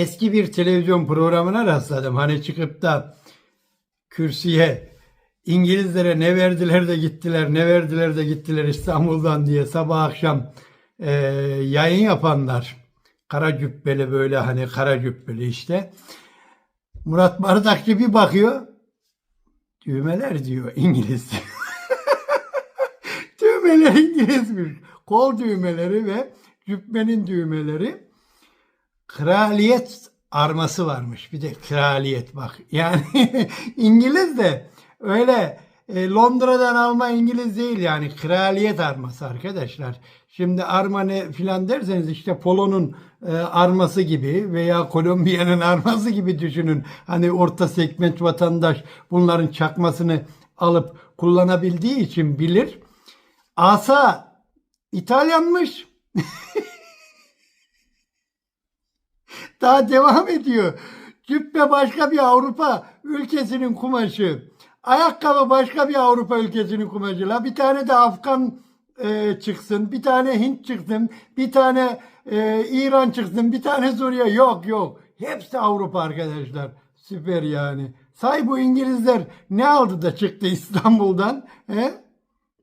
eski bir televizyon programına rastladım. Hani çıkıp da kürsüye İngilizlere ne verdiler de gittiler, ne verdiler de gittiler İstanbul'dan diye sabah akşam e, yayın yapanlar. Kara cübbeli böyle hani kara cübbeli işte. Murat Bardakçı bir bakıyor. Düğmeler diyor İngiliz. düğmeler İngilizmiş. Kol düğmeleri ve cübbenin düğmeleri. Kraliyet arması varmış. Bir de kraliyet bak. Yani İngiliz de öyle e, Londra'dan alma İngiliz değil yani kraliyet arması arkadaşlar. Şimdi arma ne filan derseniz işte Polo'nun e, arması gibi veya Kolombiya'nın arması gibi düşünün. Hani orta segment vatandaş bunların çakmasını alıp kullanabildiği için bilir. Asa İtalyanmış. Daha devam ediyor. Cübbe başka bir Avrupa ülkesinin kumaşı. Ayakkabı başka bir Avrupa ülkesinin kumaşı. La bir tane de Afgan e, çıksın, bir tane Hint çıksın, bir tane e, İran çıksın, bir tane Suriye. Yok yok. Hepsi Avrupa arkadaşlar. Süper yani. Say bu İngilizler ne aldı da çıktı İstanbul'dan? He?